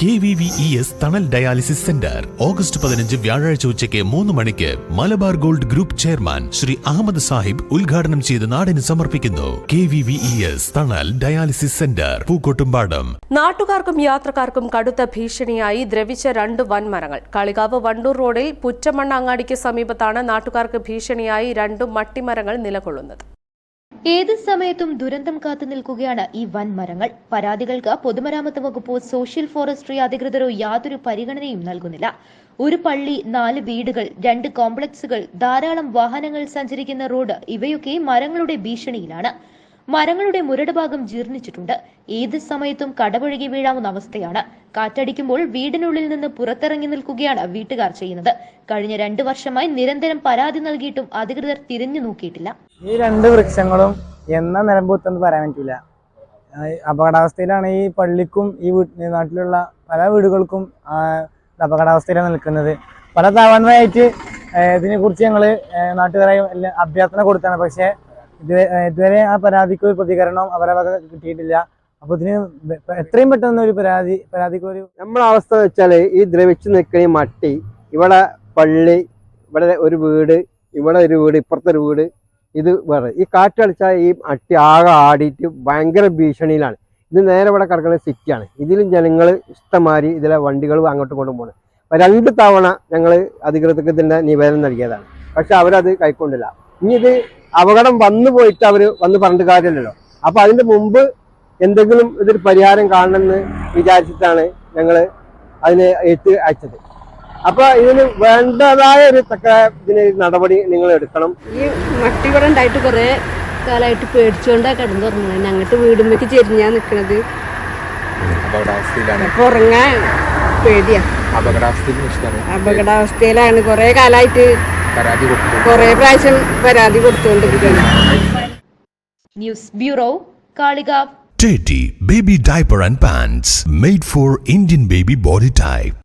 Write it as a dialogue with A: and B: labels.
A: K V V E S Thanal dialysis centre. August പതിനഞ്ച് വ്യാഴാഴ്ച ഉച്ചയ്ക്ക് മൂന്ന് മണിക്ക് Malabar gold group chairman Shri Ahammed Sahib ഉദ്ഘാടനം ചെയ്ത് നാടിന് സമർപ്പിക്കുന്നു. K V V E S Thanal dialysis centre Pookkottumpadam.
B: നാട്ടുകാർക്കും യാത്രക്കാർക്കും കടുത്ത ഭീഷണിയായി ദ്രവിച്ച രണ്ട് വൻമരങ്ങൾ കളികാവ് വണ്ടൂർ റോഡിൽ പുറ്റമണ്ണ അങ്ങാടിക്ക് സമീപത്താണ് നാട്ടുകാർക്ക് ഭീഷണിയായി രണ്ട് മട്ടിമരങ്ങൾ നിലകൊള്ളുന്നത്.
C: ഏത് സമയത്തും ദുരന്തം കാത്തു നിൽക്കുകയാണ് ഈ വൻ മരങ്ങൾ പരാതികൾക്ക് പൊതുമരാമത്ത് വകുപ്പോ സോഷ്യൽ ഫോറസ്ട്രി അധികൃതരോ യാതൊരു പരിഗണനയും നൽകുന്നില്ല. ഒരു പള്ളി നാല് വീടുകൾ രണ്ട് കോംപ്ലക്സുകൾ ധാരാളം വാഹനങ്ങൾ സഞ്ചരിക്കുന്ന റോഡ് ഇവയൊക്കെ മരങ്ങളുടെ ഭീഷണിയിലാണ്. മരങ്ങളുടെ മുരട് ഭാഗം ജീർണിച്ചിട്ടുണ്ട്. ഏത് സമയത്തും കടപുഴകി വീഴാവുന്ന അവസ്ഥയാണ്. കാറ്റടിക്കുമ്പോൾ വീടിനുള്ളിൽ നിന്ന് പുറത്തിറങ്ങി നിൽക്കുകയാണ് വീട്ടുകാർ ചെയ്യുന്നത്. കഴിഞ്ഞ രണ്ടു വർഷമായി നിരന്തരം പരാതി നൽകിയിട്ടും അധികൃതർ തിരിഞ്ഞു നോക്കിയിട്ടില്ല.
D: ഈ രണ്ട് വൃക്ഷങ്ങളും എന്നാ നിലമ്പൂത്തെന്ന് പറയാൻ പറ്റില്ല അപകടാവസ്ഥയിലാണ് ഈ പള്ളിക്കും ഈ നാട്ടിലുള്ള പല വീടുകൾക്കും അപകടാവസ്ഥയിലാണ് നിൽക്കുന്നത്. പല തവണയായിട്ട് ഇതിനെ കുറിച്ച് ഞങ്ങൾ നാട്ടുകാരായി അഭ്യർത്ഥന കൊടുത്താണ്. പക്ഷേ ഇതുവരെ ആ പരാതിക്ക് ഒരു പ്രതികരണം അവരെ വക കിട്ടിയിട്ടില്ല. അപ്പൊ ഇതിന് എത്രയും പെട്ടെന്ന് ഒരു പരാതി പരാതിക്ക് ഒരു
E: നമ്മളെ അവസ്ഥ വെച്ചാൽ ഈ ദ്രവിച്ചു നിൽക്കുന്ന മട്ടി ഇവിടെ പള്ളി ഇവിടെ ഒരു വീട് ഇവിടെ ഒരു വീട് ഇപ്പുറത്തെ ഒരു വീട് ഇത് വേറെ. ഈ കാറ്റടിച്ചാൽ ഈ മട്ടി ആകെ ആടിയിട്ട് ഭയങ്കര ഭീഷണിയിലാണ്. ഇത് നേരെ ഇവിടെ കിടക്കുന്ന സിറ്റിയാണ്. ഇതിലും ജനങ്ങൾ ഇഷ്ടമാതിരി ഇതിലെ വണ്ടികൾ അങ്ങോട്ടും ഇങ്ങോട്ടും പോകുന്നത് രണ്ട് തവണ ഞങ്ങൾ അധികൃതർക്ക് നിവേദനം നൽകിയതാണ്. പക്ഷെ അവരത് കൈക്കൊണ്ടില്ല. ഇനി ഇത് അപകടം വന്നു പോയിട്ട് അവർ വന്ന് പറഞ്ഞിട്ട് കാര്യമല്ലല്ലോ. അപ്പൊ അതിന്റെ മുമ്പ് എന്തെങ്കിലും ഇതൊരു പരിഹാരം കാണണമെന്ന് വിചാരിച്ചിട്ടാണ് ഞങ്ങൾ അതിനെ എഴുത്ത് അയച്ചത്. അപ്പൊ ഇതിന് വേണ്ടതായ ഒരു തക്ക ഇതിന് നടപടി നിങ്ങൾ എടുക്കണം.
F: ഈ മട്ടി ഇവിടെ ഉണ്ടായിട്ട് കുറെ കാലമായിട്ട് പേടിച്ചുകൊണ്ടാ കിടന്നു ഉറങ്ങുന്നത് ഞങ്ങട്ട് വീടുമ്പേക്ക് ചെരിഞ്ഞാ നിക്കണത്. അപ്പൊ ഉറങ്ങാൻ പേടിയാ. അപകടാവസ്ഥയിലാണ്. കുറേ കാലമായിട്ട്
G: പരാതി കൊടുത്തു
F: കുറേ പ്രാവശ്യം പരാതി കൊടുത്തുകൊണ്ടിരിക്കുകയാണ്
C: news bureau Kalikavu
A: Teddy Baby Diaper and Pants made for Indian baby body type.